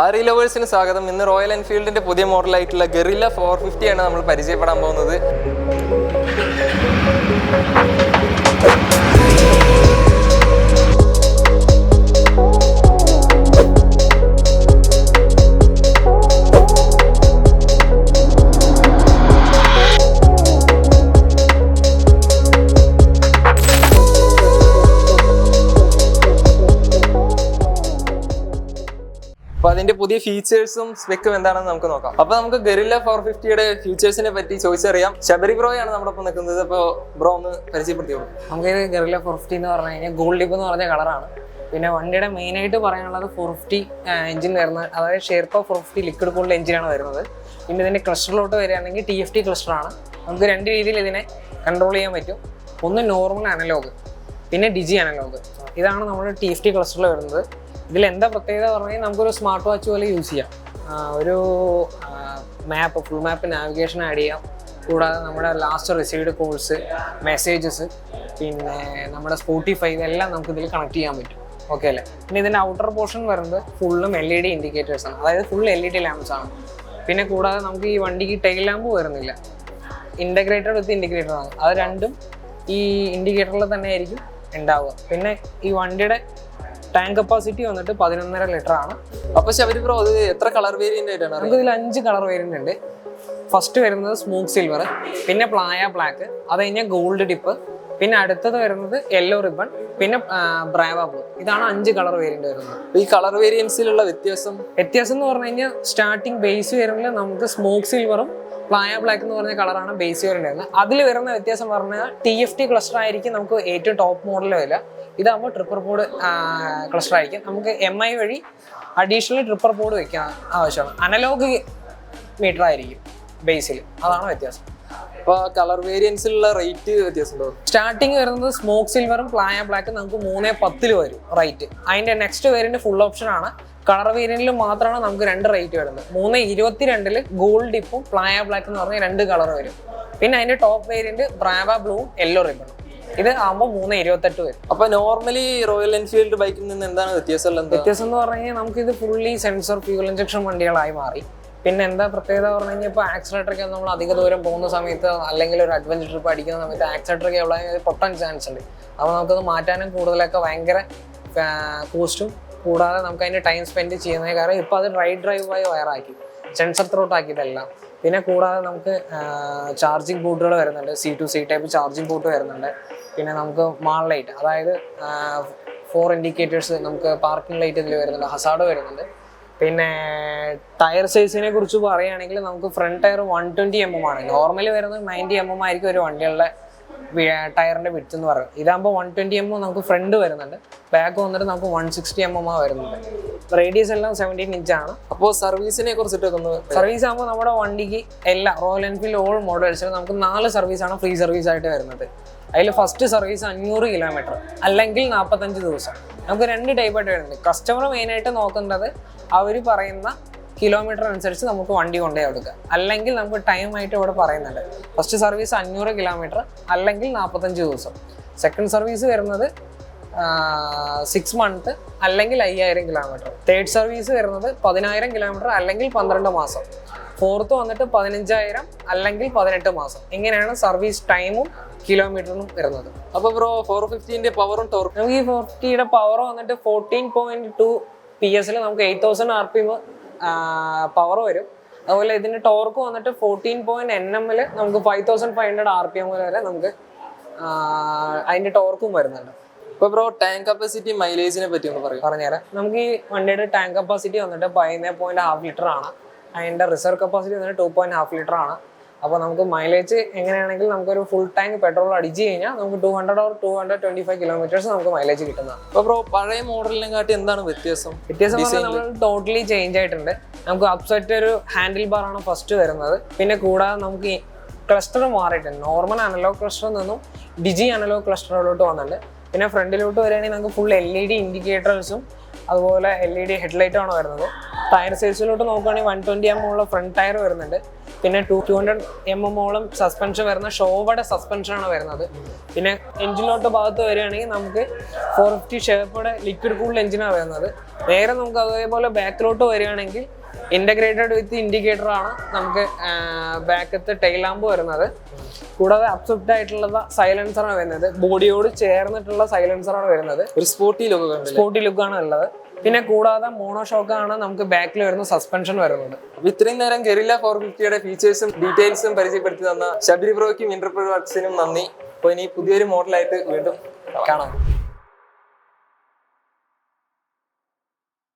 ആറി ലവേഴ്സിന് സ്വാഗതം. ഇന്ന് റോയൽ എൻഫീൽഡിന്റെ പുതിയ മോഡലായിട്ടുള്ള ഗെറില്ല ഫോർ ഫിഫ്റ്റി ആണ് നമ്മൾ പരിചയപ്പെടാൻ പോകുന്നത്. അതിന്റെ പുതിയ ഫീച്ചേഴ്സും സ്പെക്കും എന്താണെന്ന് നമുക്ക് നോക്കാം. അപ്പൊ നമുക്ക് ഗറില്ല ഫോർ ഫിഫ്റ്റിയുടെ ഫീച്ചേഴ്സിനെ പറ്റി ചോദിച്ചറിയാം. ശബരി ബ്രോയാണ് നമ്മുടെ ഒപ്പം നിൽക്കുന്നത്. അപ്പൊ ബ്രോ ഒന്ന് പരിചയപ്പെടുത്തിയോളൂ നമുക്ക് ഗറില്ല ഫോർ ഫിഫ്റ്റി എന്ന് പറഞ്ഞു കഴിഞ്ഞാൽ ഗോൾഡ് ഡിപ്പ് എന്ന് പറഞ്ഞ കളറാണ് പിന്നെ വണ്ടിയുടെ മെയിൻ ആയിട്ട് പറയാനുള്ളത് ഫോർ ഫിഫ്റ്റി എഞ്ചിൻ വരുന്നത് അതായത് ഷെയർപ്പ ഫോർ ഫിഫ്റ്റി ലിക്വിഡ് കൂൾഡ് എഞ്ചിനാണ് വരുന്നത്. പിന്നെ ഇതിന്റെ ക്ലസ്റ്ററിലോട്ട് വരികയാണെങ്കിൽ ടി എഫ് ടി ക്ലസ്റ്ററാണ് നമുക്ക് രണ്ട് രീതിയിൽ ഇതിനെ കൺട്രോൾ ചെയ്യാൻ പറ്റും. ഒന്ന് നോർമൽ അനലോഗ് പിന്നെ ഡിജി അനലോഗ് ഇതാണ് നമ്മുടെ ടി എഫ് ടി ക്ലസ്റ്ററിൽ വരുന്നത്. ഇതിൽ എന്താ പ്രത്യേകത പറഞ്ഞാൽ നമുക്കൊരു സ്മാർട്ട് വാച്ച് പോലെ യൂസ് ചെയ്യാം. ഒരു map full map navigation add ചെയ്യാം. കൂടാതെ നമ്മുടെ ലാസ്റ്റ് റിസീവ്ഡ് കോൾസ് മെസ്സേജസ് പിന്നെ നമ്മുടെ സ്പോട്ടിഫൈ ഇതെല്ലാം നമുക്ക് ഇതിൽ കണക്ട് ചെയ്യാൻ പറ്റും. ഓക്കെ അല്ലേ? പിന്നെ ഇതിന്റെ ഔട്ടർ പോർഷൻ വരുന്നത് ഫുള്ളും എൽ ഇ ഡി ഇൻഡിക്കേറ്റേഴ്സ് ആണ്. അതായത് full L E D lamps ആണ്. പിന്നെ കൂടാതെ നമുക്ക് ഈ വണ്ടിക്ക് ടൈൽ ലാമ്പ് വരുന്നില്ല. ഇന്റഗ്രേറ്റഡ് വിത്ത് ഇൻഡിക്കേറ്റർ ആണ്. അത് രണ്ടും ഈ ഇൻഡിക്കേറ്ററിൽ തന്നെ ആയിരിക്കും ഉണ്ടാവുക. പിന്നെ ഈ വണ്ടിയുടെ ടാങ്ക് കപ്പാസിറ്റി വന്നിട്ട് പതിനൊന്നര ലിറ്റർ ആണ്. അപ്പൊ ശബരി ബ്രോ അത് എത്ര കളർ വേരിയന്റ് ആയിട്ടാണ് നമുക്ക് ഇതിൽ അഞ്ച് കളർ വേരിയന്റ് ഉണ്ട്. ഫസ്റ്റ് വരുന്നത് സ്മൂക്ക് സിൽവർ പിന്നെ പ്ലായ ബ്ലാക്ക് അത് കഴിഞ്ഞാൽ ഗോൾഡ് ഡിപ്പ് പിന്നെ അടുത്തത് വരുന്നത് യെല്ലോ റിബൺ പിന്നെ ബ്രാവ ബ്ലൂ ഇതാണ് അഞ്ച് കളർ വേരിയന്റ് വരുന്നത്. ഈ കളർ വേരിയൻസിലുള്ള വ്യത്യാസം? വ്യത്യാസം എന്ന് പറഞ്ഞു കഴിഞ്ഞാൽ സ്റ്റാർട്ടിങ് ബേസ് വരുമ്പോൾ നമുക്ക് സ്മോക്ക് സിൽവറും പ്ലായ ബ്ലാക്ക് എന്ന് പറഞ്ഞ കളറാണ് ബേസ് വരുന്നത് അതിൽ വരുന്ന വ്യത്യാസം പറഞ്ഞാൽ ടി എഫ് ടി ക്ലസ്റ്റർ ആയിരിക്കും നമുക്ക് ഏറ്റവും ടോപ്പ് മോഡൽ വരില്ല ഇതാകുമ്പോൾ ട്രിപ്പർ ബോർഡ് ക്ലസ്റ്റർ ആയിരിക്കും. നമുക്ക് എം ഐ വഴി അഡീഷണൽ ട്രിപ്പർ ബോർഡ് വെക്കാൻ ആവശ്യമാണ്. അനലോഗ് മീറ്റർ ആയിരിക്കും ബേസിൽ അതാണ് വ്യത്യാസം. അപ്പോൾ കളർ വേരിയൻസിലുള്ള റേറ്റ് വ്യത്യാസമുണ്ടോ സ്റ്റാർട്ടിങ് വരുന്നത് സ്മോക്ക് സിൽവറും പ്ലായ ബ്ലാക്കും നമുക്ക് മൂന്നേ പത്തിൽ വരും റേറ്റ് അതിന്റെ നെക്സ്റ്റ് വേരിയന്റ് ഫുൾ ഓപ്ഷൻ ആണ്. കളർ വേരിയന്റിൽ മാത്രമാണ് നമുക്ക് രണ്ട് റേറ്റ് വരുന്നത്. മൂന്ന് ഇരുപത്തിരണ്ടിൽ ഗോൾഡ് ഡിപ്പും പ്ലായ ബ്ലാക്ക് എന്ന് പറഞ്ഞ രണ്ട് കളർ വരും. പിന്നെ അതിന്റെ ടോപ്പ് വേരിയന്റ് ബ്രാവ ബ്ലൂവും യെല്ലോ റിബണും ഇത് ആകുമ്പോൾ മൂന്ന് ഇരുപത്തെട്ട് വരും. അപ്പൊ നോർമലി റോയൽ എൻഫീൽഡ് ബൈക്കിൽ നിന്ന് എന്താണ് വ്യത്യാസം വ്യത്യാസം എന്ന് പറഞ്ഞു കഴിഞ്ഞാൽ നമുക്ക് ഇത് ഫുള്ളി സെൻസർ ഫ്യൂൽ ഇഞ്ചക്ഷൻ വണ്ടികളായി മാറി. പിന്നെ എന്താ പ്രത്യേകത പറഞ്ഞു കഴിഞ്ഞാൽ ഇപ്പോൾ ആക്സിലേറ്ററൊക്കെ നമ്മൾ അധിക ദൂരം പോകുന്ന സമയത്ത് അല്ലെങ്കിൽ ഒരു അഡ്വഞ്ചർ ട്രിപ്പ് അടിക്കുന്ന സമയത്ത് ആക്സിലേറ്ററൊക്കെ എവിടെ പൊട്ടാൻ ചാൻസ് ഉണ്ട്. അപ്പോൾ നമുക്കത് മാറ്റാനും കൂടുതലൊക്കെ ഭയങ്കര കോസ്റ്റും കൂടാതെ നമുക്ക് അതിന്റെ ടൈം സ്പെൻഡ് ചെയ്യുന്നത് കാരണം ഇപ്പോൾ അത് റൈഡ് ഡ്രൈവായി വയറാക്കി. സെൻസർ ത്രോട്ട് ആക്കിയതെല്ലാം പിന്നെ കൂടാതെ നമുക്ക് ചാർജിങ് ബൂട്ടുകൾ വരുന്നുണ്ട്. C to C type charging port വരുന്നുണ്ട്. പിന്നെ നമുക്ക് മാൾ ലൈറ്റ് അതായത് ഫോർ ഇൻഡിക്കേറ്റേഴ്സ് നമുക്ക് പാർക്കിംഗ് ലൈറ്റ് ഇതിൽ വരുന്നുണ്ട്. ഹസാഡ് വരുന്നുണ്ട്. പിന്നെ ടയർ സൈസിനെ കുറിച്ച് പറയുകയാണെങ്കിൽ നമുക്ക് front tyre one twenty M M ആണ്. നോർമലി വരുന്നത് നയന്റി എം എം ആയിരിക്കും ഒരു വണ്ടികളുടെ ടയറിന്റെ വിഡ്ത്ത് എന്ന് പറയുന്നത് ഇതാകുമ്പോൾ വൺ ട്വന്റി എം നമുക്ക് ഫ്രണ്ട് വരുന്നുണ്ട്. ബാക്ക് വന്നിട്ട് നമുക്ക് വൺ സിക്സ്റ്റി എം എം ആ വരുന്നുണ്ട്. റേഡിയസ് എല്ലാം സെവന്റീൻ ഇഞ്ച് ആണ്. അപ്പോ സർവീസിനെ കുറിച്ചിട്ടൊക്കെ ഒന്ന് സർവീസ് ആകുമ്പോൾ നമ്മുടെ വണ്ടിക്ക് എല്ലാ റോയൽ എൻഫീൽഡ് ഓൾ മോഡൽസിൽ നമുക്ക് നാല് സർവീസാണ് ഫ്രീ സർവീസ് ആയിട്ട് വരുന്നത്. അതിൽ ഫസ്റ്റ് സർവീസ് അഞ്ഞൂറ് കിലോമീറ്റർ അല്ലെങ്കിൽ നാൽപ്പത്തഞ്ച് ദിവസം. നമുക്ക് രണ്ട് ടൈപ്പായിട്ട് വരുന്നുണ്ട്. കസ്റ്റമർ മെയിനായിട്ട് നോക്കേണ്ടത് അവർ പറയുന്ന കിലോമീറ്റർ അനുസരിച്ച് നമുക്ക് വണ്ടി കൊണ്ടുപോയി കൊടുക്കുക അല്ലെങ്കിൽ നമുക്ക് ടൈം ആയിട്ട് ഇവിടെ പറയുന്നുണ്ട്. ഫസ്റ്റ് സർവീസ് അഞ്ഞൂറ് കിലോമീറ്റർ അല്ലെങ്കിൽ നാൽപ്പത്തഞ്ച് ദിവസം. സെക്കൻഡ് സർവീസ് വരുന്നത് സിക്സ് മന്ത് അല്ലെങ്കിൽ അയ്യായിരം കിലോമീറ്റർ തേർഡ് സർവീസ് വരുന്നത് പതിനായിരം കിലോമീറ്റർ അല്ലെങ്കിൽ പന്ത്രണ്ട് മാസം. ഫോർത്ത് വന്നിട്ട് പതിനഞ്ചായിരം അല്ലെങ്കിൽ പതിനെട്ട് മാസം. ഇങ്ങനെയാണ് സർവീസ് ടൈമും കിലോമീറ്ററിനും വരുന്നത്. അപ്പോൾ ബ്രോ ഫോർ ഫിഫ്റ്റീന്റെ പവറും ടോർക്കും നമുക്ക് ഈ ഫോർട്ടിയുടെ പവർ വന്നിട്ട് ഫോർട്ടീൻ പോയിന്റ് ടു പി എസിൽ നമുക്ക് eight thousand R P M power വരും. അതുപോലെ ഇതിന് ടോർക്ക് വന്നിട്ട് ഫോർട്ടീൻ പോയിന്റ് എൻ എമ്മിൽ നമുക്ക് five thousand five hundred R P M വരെ നമുക്ക് അതിന്റെ ടോർക്കും വരുന്നുണ്ട്. ഇപ്പൊ ബ്രോ ടാങ്ക് കപ്പാസിറ്റി മൈലേജിനെ പറ്റി ഒന്ന് പറയും. പറഞ്ഞുതരാം. നമുക്ക് ഈ വണ്ടിയുടെ ടാങ്ക് കപ്പാസിറ്റി വന്നിട്ട് പതിനേ പോയിന്റ് ഹാഫ് ലിറ്റർ ആണ്. അതിന്റെ റിസർവ് കപ്പാസിറ്റി വന്നിട്ട് ടു പോയിന്റ് ഹാഫ് ലിറ്റർ ആണ്. അപ്പോൾ നമുക്ക് മൈലേജ് എങ്ങനെയാണെങ്കിൽ നമുക്കൊരു ഫുൾ ടാങ്ക് പെട്രോൾ അടിച്ചു കഴിഞ്ഞാൽ നമുക്ക് two hundred or two hundred twenty five kilometres നമുക്ക് മൈലേജ് കിട്ടുന്നതാണ് അപ്പോൾ ബ്രോ പഴയ മോഡലിനെ കാട്ടി എന്താണ് വ്യത്യാസം? വ്യത്യാസം നമ്മൾ ടോട്ടലി ചേഞ്ച് ആയിട്ടുണ്ട്. നമുക്ക് അപ്സെറ്റ് ഒരു ഹാൻഡിൽ ബാർ ആണ് ഫസ്റ്റ് വരുന്നത്. പിന്നെ കൂടാതെ നമുക്ക് ക്ലസ്റ്റർ മാറിയിട്ടുണ്ട്. നോർമൽ അനലോഗ് ക്ലസ്റ്ററിൽ നിന്നും ഡിജി അനലോഗ് ക്ലസ്റ്ററിലോട്ട് വന്നിട്ടുണ്ട്. പിന്നെ ഫ്രണ്ടിലോട്ട് വരികയാണെങ്കിൽ നമുക്ക് ഫുൾ എൽ ഇ ഡി ഇൻഡിക്കേറ്റേഴ്സും അതുപോലെ എൽ ഇ ഡി ഹെഡ്ലൈറ്റും ആണ് വരുന്നത്. ടയർ സൈസിലോട്ട് നോക്കുകയാണെങ്കിൽ വൺ ട്വന്റി എം ഉള്ള ഫ്രണ്ട് ടയർ വരുന്നുണ്ട്. പിന്നെ ടു ടു ഹൺഡ്രഡ് എം എമ്മോളം സസ്പെൻഷൻ വരുന്ന ഷോവയുടെ സസ്പെൻഷനാണ് വരുന്നത്. പിന്നെ എഞ്ചിനിലോട്ട് ഭാഗത്ത് വരികയാണെങ്കിൽ നമുക്ക് ഫോർ ഫിഫ്റ്റി ഷേപ്പോടെ ലിക്വിഡ് കൂൾഡ് എഞ്ചിനാണ് വരുന്നത്. നേരെ നമുക്ക് അതേപോലെ ബാക്കിലോട്ട് വരികയാണെങ്കിൽ ഇന്റഗ്രേറ്റഡ് വിത്ത് ഇൻഡിക്കേറ്റർ ആണ് നമുക്ക് ബാക്കത്ത് ടൈലാമ്പ് വരുന്നത്. കൂടാതെ അപ്സെപ്റ്റ് ആയിട്ടുള്ള സൈലൻസറാണ് വരുന്നത്. ബോഡിയോട് ചേർന്നിട്ടുള്ള സൈലൻസറാണ് വരുന്നത്. ഒരു സ്പോർട്ടി ലുക്ക് സ്പോർട്ടി ലുക്കാണ് ഉള്ളത്. പിന്നെ കൂടാതെ മോണോ ആണ് നമുക്ക് ബാക്കിൽ വരുന്ന സസ്പെൻഷൻ വരുന്നത്. ഇത്രയും നേരം ഗെറില്ല ഫോർ ഫിഫ്റ്റിയുടെ ഫീച്ചേഴ്സും ഡീറ്റെയിൽസും പരിചയപ്പെടുത്തി തന്ന ശബരി ബ്രോയ്ക്കും ഇന്റർപ്രവർസിനും നന്ദി. അപ്പൊ ഇനി പുതിയൊരു മോഡലായിട്ട് വീണ്ടും കാണാം.